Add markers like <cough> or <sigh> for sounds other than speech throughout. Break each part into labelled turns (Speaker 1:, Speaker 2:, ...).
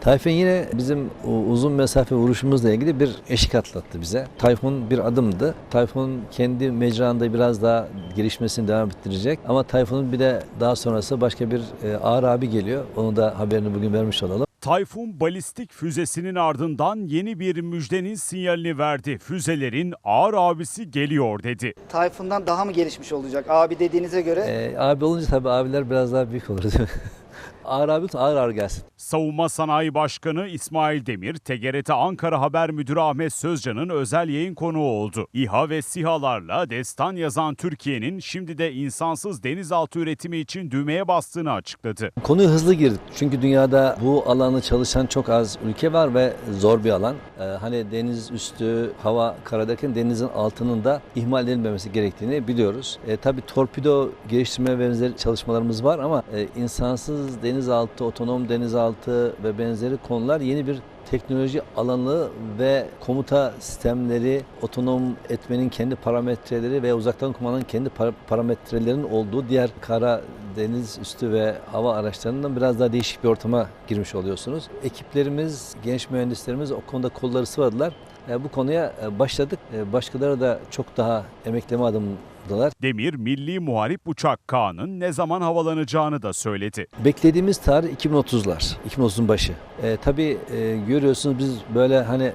Speaker 1: Tayfun yine bizim uzun mesafe vuruşumuzla ilgili bir eşik atlattı bize. Tayfun bir adımdı. Tayfun kendi mecranda biraz daha gelişmesini devam ettirecek. Ama Tayfun'un bir de daha sonrası başka bir e, ağır abi geliyor. Onu da haberini bugün vermiş olalım.
Speaker 2: Tayfun balistik füzesinin ardından yeni bir müjdenin sinyalini verdi. Füzelerin ağır abisi geliyor dedi.
Speaker 3: Tayfun'dan daha mı gelişmiş olacak? Abi dediğinize göre
Speaker 1: E, abi olunca tabii abiler biraz daha büyük olur değil mi? <laughs> ağır ağır ağır gelsin.
Speaker 2: Savunma Sanayi Başkanı İsmail Demir, TGRT Ankara Haber Müdürü Ahmet Sözcan'ın özel yayın konuğu oldu. İHA ve SİHA'larla destan yazan Türkiye'nin şimdi de insansız denizaltı üretimi için düğmeye bastığını açıkladı.
Speaker 1: Konuya hızlı girdik. Çünkü dünyada bu alanı çalışan çok az ülke var ve zor bir alan. Ee, hani deniz üstü, hava karadaki denizin altının da ihmal edilmemesi gerektiğini biliyoruz. E, tabii torpido geliştirme ve benzeri çalışmalarımız var ama e, insansız denizaltı, otonom denizaltı ve benzeri konular yeni bir teknoloji alanı ve komuta sistemleri, otonom etmenin kendi parametreleri ve uzaktan kumandanın kendi par- parametrelerinin olduğu diğer kara, deniz üstü ve hava araçlarından biraz daha değişik bir ortama girmiş oluyorsunuz. Ekiplerimiz, genç mühendislerimiz o konuda kolları sıvadılar. E, Bu konuya e, başladık. E, Başkaları da çok daha emekleme adımdalar.
Speaker 2: Demir, Milli Muharip Uçak Kağan'ın ne zaman havalanacağını da söyledi.
Speaker 1: Beklediğimiz tarih 2030'lar, 2030'un başı. E, tabii e, görüyorsunuz biz böyle hani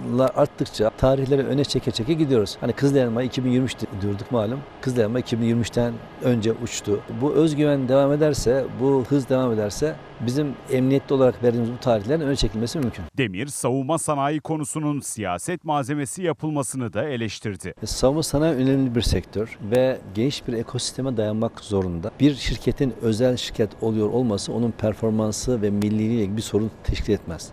Speaker 1: heyecanlar arttıkça tarihleri öne çeke çeke gidiyoruz. Hani Kızılelma 2023 diyorduk malum. Kızılelma 2023'ten önce uçtu. Bu özgüven devam ederse, bu hız devam ederse bizim emniyetli olarak verdiğimiz bu tarihlerin öne çekilmesi mümkün.
Speaker 2: Demir, savunma sanayi konusunun siyaset malzemesi yapılmasını da eleştirdi.
Speaker 1: E, Savunma sanayi önemli bir sektör ve geniş bir ekosisteme dayanmak zorunda. Bir şirketin özel şirket oluyor olması onun performansı ve milliliğiyle bir sorun teşkil etmez.